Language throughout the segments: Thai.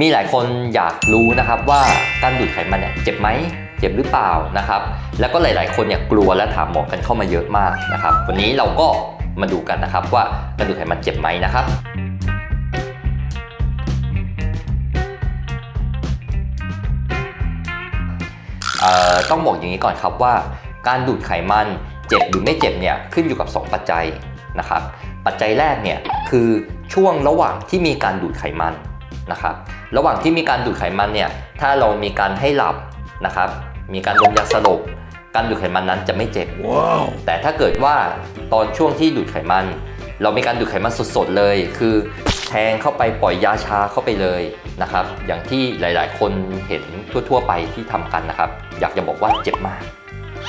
มีหลายคนอยากรู้นะครับว่าการดูดไขมันเนี่ยเจ็บไหมเจ็บหรือเปล่านะครับ แล้วก็หลาย ๆ คนเนี่ยกลัวและถามหมอกันเข้ามาเยอะมากนะครับ วันนี้เราก็มาดูกันนะครับว่าการดูดไขมันเจ็บไหมนะครับต้องบอกอย่างนี้ก่อนครับว่า การดูดไขมันเจ็บหรือไม่เจ็บเนี่ยขึ้นอยู่กับ 2 ปัจจัยนะครับ ปัจจัยแรกเนี่ยคือช่วงระหว่างที่มีการดูดไขมัน นะครับระหว่างที่มีการดูดไขมันเนี่ยถ้าเรามีการให้หลับนะครับมีการดมยาสลบการดูดไขมันนั้นจะไม่เจ็บ Wow. แต่ถ้าเกิดว่าตอนช่วงที่ดูดไขมัน เรามีการดูดไขมันสดๆเลย คือแทงเข้าไปปล่อยยาชาเข้าไปเลยนะครับ อย่างที่หลายๆ คนเห็นทั่วๆ ไปที่ทำกันนะครับ อยากจะบอกว่าเจ็บมาก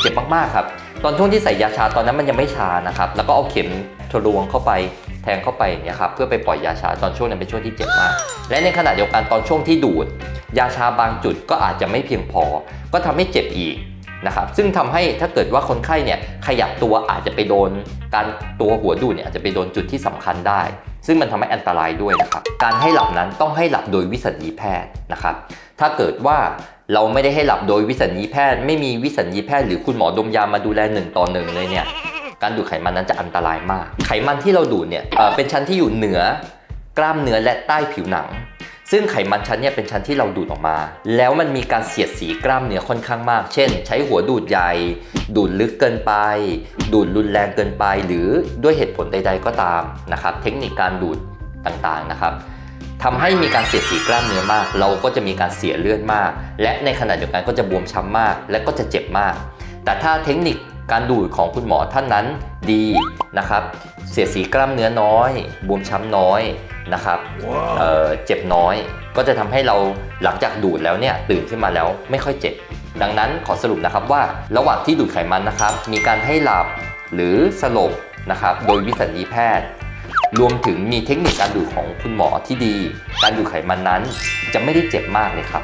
เจ็บมากๆครับ ตอนช่วงที่ใส่ยาชาตอนนั้นมันยังไม่ชานะครับ แล้วก็เอาเข็มทะลวงเข้าไป แทงเข้าไปอย่างเนี่ยครับเพื่อไปปล่อยยาชาตอนช่วงนั้นเป็นช่วงที่เจ็บมาก และในขณะเดียวกันตอนช่วงที่ดูด ยาชาบางจุดก็อาจจะไม่เพียงพอ ก็ทำให้เจ็บอีกนะครับซึ่งทำให้ถ้าเกิดว่าคนไข้เนี่ยขยับตัวอาจจะไปโดน การตัวหัวดูดเนี่ยอาจจะไปโดนจุดที่สำคัญได้ ซึ่งมันทำให้อันตรายด้วยนะครับการให้หลับนั้นต้องให้หลับโดยวิสัญญีแพทย์นะครับถ้าเกิดว่าเราไม่ได้ให้หลับโดยวิสัญญีแพทย์ ไม่มีวิสัญญีแพทย์หรือคุณหมอดมยามาดูแลหนึ่งต่อหนึ่งเลยเนี่ย การดูดไขมันนั้นจะอันตรายมาก ไขมันที่เราดูดเนี่ยเป็นชั้นที่อยู่เหนือกล้ามเนื้อและใต้ผิวหนัง ซึ่งไขมันชั้นเนี่ยเป็นชั้นที่เราดูดออกมา แล้วมันมีการเสียดสีกล้ามเนื้อค่อนข้างมาก เช่น ใช้หัวดูดใหญ่ ดูดลึกเกินไป ดูดรุนแรงเกินไป หรือด้วยเหตุผลใด ๆ ก็ตามนะครับ เทคนิคการดูดต่างๆนะครับทำให้มีการเสียดสีกล้ามเนื้อมาก เราก็จะมีการเสียเลือดมาก และในขณะเดียวกันก็จะบวมช้ำมาก และก็จะเจ็บมาก แต่ถ้าเทคนิค การดูดของคุณหมอท่านนั้นดีนะครับเสียดสีกล้ามเนื้อน้อยบวมช้ำน้อยนะครับเอ่อเจ็บน้อย ก็จะทำให้เราหลังจากดูดแล้วเนี่ยตื่นขึ้นมาแล้วไม่ค่อยเจ็บ ดังนั้นขอสรุปนะครับว่าระหว่างที่ดูดไขมันนะครับ มีการให้หลับหรือสลบนะครับโดยวิสัญญีแพทย์ รวมถึงมีเทคนิคการดูดของคุณหมอที่ดี การดูดไขมันนั้นจะไม่ได้เจ็บมากเลยครับ